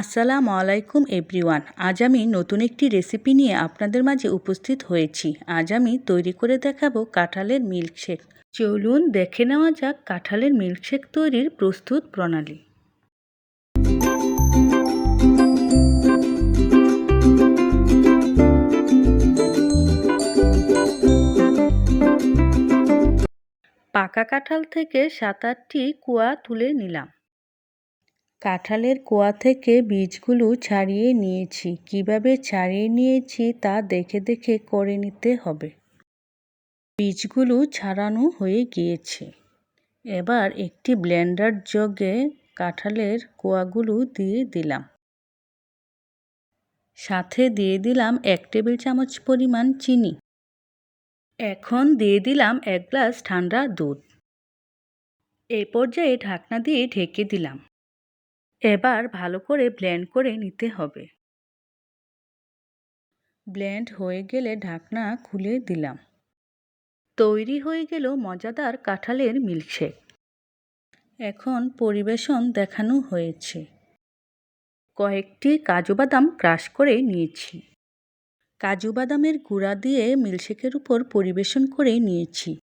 আসসালামু আলাইকুম এভরিওয়ান। আজ আমি নতুন একটি রেসিপি নিয়ে আপনাদের মাঝে উপস্থিত হয়েছি। আজ আমি তৈরি করে দেখাবো কাঁঠালের মিল্কশেক। চলুন দেখে নেওয়া যাক কাঁঠালের মিল্কশেক তৈরির প্রস্তুত প্রণালী। পাকা কাঁঠাল থেকে সাত আটটি কুয়া তুলে নিলাম। কাঁঠালের কোয়া থেকে বীজগুলো ছাড়িয়ে নিয়েছি। কীভাবে ছাড়িয়ে নিয়েছি তা দেখে দেখে করে নিতে হবে। বীজগুলো ছাড়ানো হয়ে গিয়েছে। এবার একটি ব্লেন্ডার জগে কাঁঠালের কোয়াগুলো দিয়ে দিলাম। সাথে দিয়ে দিলাম এক টেবিল চামচ পরিমাণ চিনি। এখন দিয়ে দিলাম এক গ্লাস ঠান্ডা দুধ। এই পর্যায়ে ঢাকনা দিয়ে ঢেকে দিলাম। এবার ভালো করে ব্লেন্ড করে নিতে হবে। ব্লেন্ড হয়ে গেলে ঢাকনা খুলে দিলাম। তৈরি হয়ে গেল মজাদার কাঁঠালের মিল্কশেক এখন পরিবেশন দেখানো হয়েছে। কয়েকটি কাজু বাদাম ক্রাশ করে নিয়েছি। কাজু বাদামের গুঁড়া দিয়ে মিল্কশেকের উপর পরিবেশন করে নিয়েছি।